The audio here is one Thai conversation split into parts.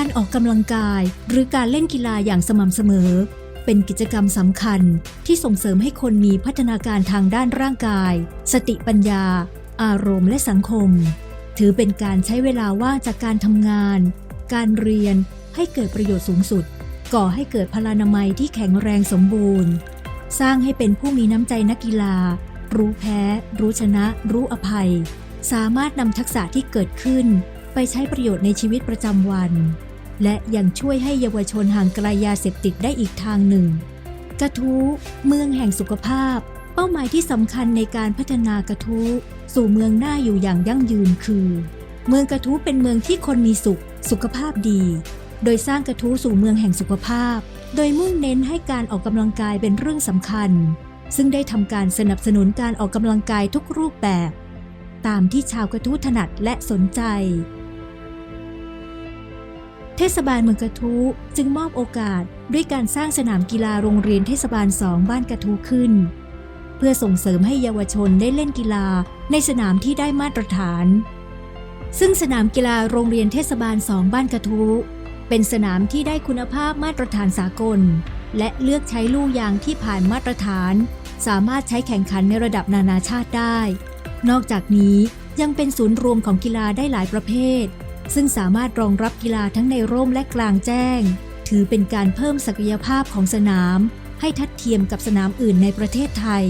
การออกกำลังกายหรือการเล่นกีฬาอย่างสม่ำเสมอ เป็นกิจกรรมสำคัญที่ส่งเสริมให้คนมีพัฒนาการทางด้านร่างกาย สติปัญญา อารมณ์และสังคม ถือเป็นการใช้เวลาว่างจากการทำงาน การเรียนให้เกิดประโยชน์สูงสุด ก่อให้เกิดพลานามัยที่แข็งแรงสมบูรณ์ สร้างให้เป็นผู้มีน้ำใจนักกีฬา รู้แพ้ รู้ชนะ รู้อภัย สามารถนำทักษะที่เกิดขึ้นไปใช้ประโยชน์ในชีวิตประจำวัน และยังช่วยให้เยาวชนห่างไกลยาเสพติดได้อีกทางหนึ่ง กระทู้เมืองแห่งสุขภาพ เป้าหมายที่สำคัญในการพัฒนากระทู้สู่เมืองหน้าอยู่อย่างยั่งยืนคือ เมืองกระทู้เป็นเมืองที่คนมีสุข สุขภาพดี โดยสร้างกระทู้สู่เมืองแห่งสุขภาพ โดยมุ่งเน้นให้การออกกำลังกายเป็นเรื่องสำคัญ ซึ่งได้ทำการสนับสนุนการออกกำลังกายทุกรูปแบบ ตามที่ชาวกระทู้ถนัดและสนใจ เทศบาลเมืองกระทู้จึงมอบโอกาสด้วยการสร้างสนามกีฬาโรงเรียนเทศบาลสองบ้านกระทู้ขึ้น เพื่อส่งเสริมให้เยาวชนได้เล่นกีฬาในสนามที่ได้มาตรฐาน ซึ่งสนามกีฬาโรงเรียนเทศบาลสองบ้านกระทู้เป็นสนามที่ได้คุณภาพมาตรฐานสากล และเลือกใช้ลูกยางที่ผ่านมาตรฐาน สามารถใช้แข่งขันในระดับนานาชาติได้ นอกจากนี้ยังเป็นศูนย์รวมของกีฬาได้หลายประเภท ซึ่งสามารถรองรับกีฬาทั้งในร่มและกลางแจ้ง ถือเป็นการเพิ่มศักยภาพของสนาม ให้ทัดเทียมกับสนามอื่นในประเทศไทย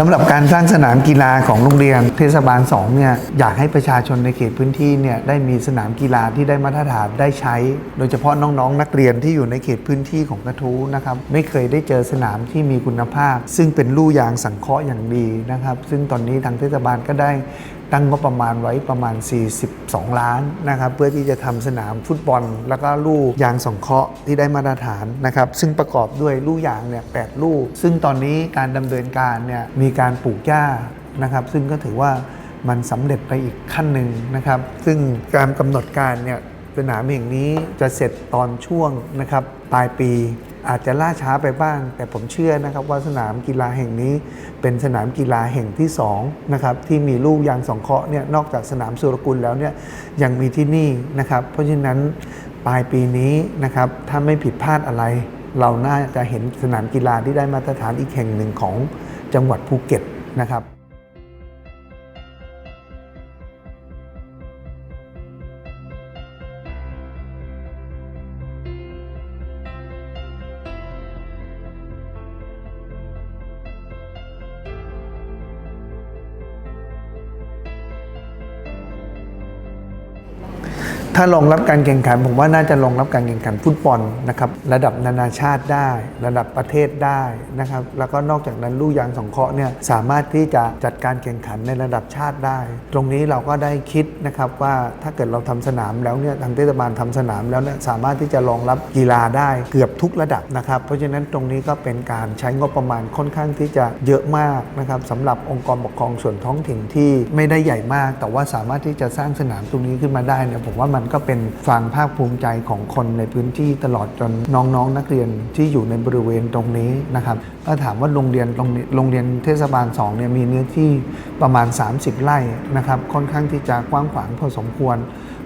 สำหรับการสร้างสนามกีฬาของโรงเรียนเทศบาล2เนี่ยอยากให้ประชาชนในเขตพื้นที่เนี่ยได้มีสนามกีฬาที่ได้มาตรฐานได้ใช้ โดยเฉพาะน้องๆ นักเรียนที่อยู่ในเขตพื้นที่ของกระทู้นะครับไม่เคยได้เจอสนามที่มีคุณภาพ ซึ่งเป็นลู่ยางสังเคราะห์อย่างดีนะครับ ซึ่งตอนนี้ทางเทศบาลก็ได้ตั้งงบประมาณไว้ประมาณ 42 ล้านนะครับเพื่อที่จะทำสนามฟุตบอล แล้วก็ลู่ยางสังเคราะห์ที่ได้มาตรฐานนะครับซึ่งประกอบด้วยลู่ยางเนี่ยแปดลู่ซึ่งตอนนี้การดำเนินการเนี่ยมีการปลูกหญ้านะครับ ซึ่งก็ถือว่ามันสำเร็จไปอีกขั้นหนึ่งนะครับ ซึ่งการกำหนดการเนี่ยสนามแห่งนี้จะเสร็จตอนช่วงนะครับปลายปี อาจจะล่าช้าไปบ้าง แต่ผมเชื่อนะครับว่าสนามกีฬาแห่งนี้ เป็นสนามกีฬาแห่งที่2นะครับที่มีลูกยางสองเคราะห์เนี่ยนอกจากสนามสุรกุลแล้วเนี่ยยังมีที่นี่นะครับ เพราะฉะนั้นปลายปีนี้นะครับถ้าไม่ผิดพลาดอะไร เราน่าจะเห็นสนามกีฬาที่ได้มาตรฐานอีกแห่งหนึ่งของจังหวัดภูเก็ตนะครับ ถ้ารองรับการแข่งขัน ผมว่าน่าจะรองรับการแข่งขันฟุตบอลนะครับระดับนานาชาติได้ ระดับประเทศได้นะครับแล้วก็นอกจากนั้นลูกยางสองเคราะห์เนี่ยสามารถที่จะจัดการแข่งขันในระดับชาติได้ ตรงนี้เราก็ได้คิดนะครับว่าถ้าเกิดเราทำสนามแล้วเนี่ยทางเทศบาลทำสนามแล้วเนี่ยสามารถที่จะรองรับกีฬาได้เกือบทุกระดับนะครับเพราะฉะนั้นตรงนี้ก็เป็นการใช้งบประมาณค่อนข้างที่จะเยอะมากนะครับสำหรับองค์กรปกครองส่วนท้องถิ่นที่ไม่ได้ใหญ่มาก แต่ว่าสามารถที่จะสร้างสนามตรงนี้ขึ้นมาได้เนี่ยผมว่ามันก็เป็นความภาคภูมิใจของคนในพื้นที่ตลอดจนน้องๆนนักเรียนที่อยู่ในบริเวณตรงนี้นะครับถ้าถามว่าโรงเรียนโรงเรียนเทศบาล2เนี่ยมีเนื้อที่ประมาณ 30 ไร่นะครับค่อนข้างที่จะกว้างขวางพอสมควร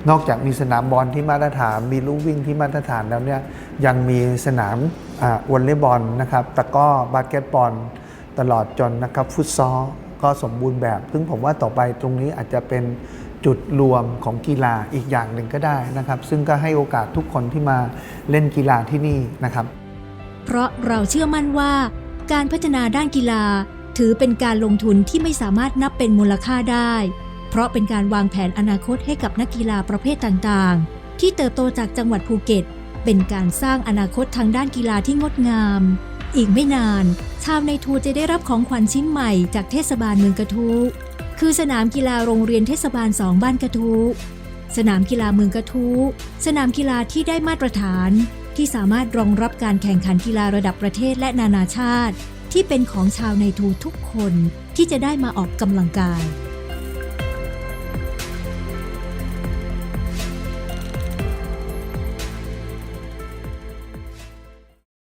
นอกจากมีสนามบอลที่มาตรฐาน มีลู่วิ่งที่มาตรฐานแล้วเนี่ยยังมีสนามวอลเลย์บอลนะครับตะก้อบาสเกตบอลตลอดจนนะครับฟุตซอลก็สมบูรณ์แบบ ซึ่งผมว่าต่อไปตรงนี้อาจจะเป็น จุดรวมของกีฬาอีกอย่างหนึ่งก็ได้นะครับ ซึ่งก็ให้โอกาสทุกคนที่มาเล่นกีฬาที่นี่นะครับ เพราะเราเชื่อมั่นว่า การพัฒนาด้านกีฬาถือเป็นการลงทุนที่ไม่สามารถนับเป็นมูลค่าได้ เพราะเป็นการวางแผนอนาคตให้กับนักกีฬาประเภทต่างๆ ที่เติบโตจากจังหวัดภูเก็ต เป็นการสร้างอนาคตทางด้านกีฬาที่งดงาม อีกไม่นาน ชาวในทูจะได้รับของขวัญชิ้นใหม่จากเทศบาลเมืองกระทู้ คือสนามกีฬาโรงเรียนเทศบาลสองบ้านกระทู้สนามกีฬาเมืองกระทู้สนามกีฬาที่ได้มาตรฐาน ที่สามารถรองรับการแข่งขันกีฬาระดับประเทศและนานาชาติ ที่เป็นของชาวในทูทุกคนที่จะได้มาออกกำลังกาย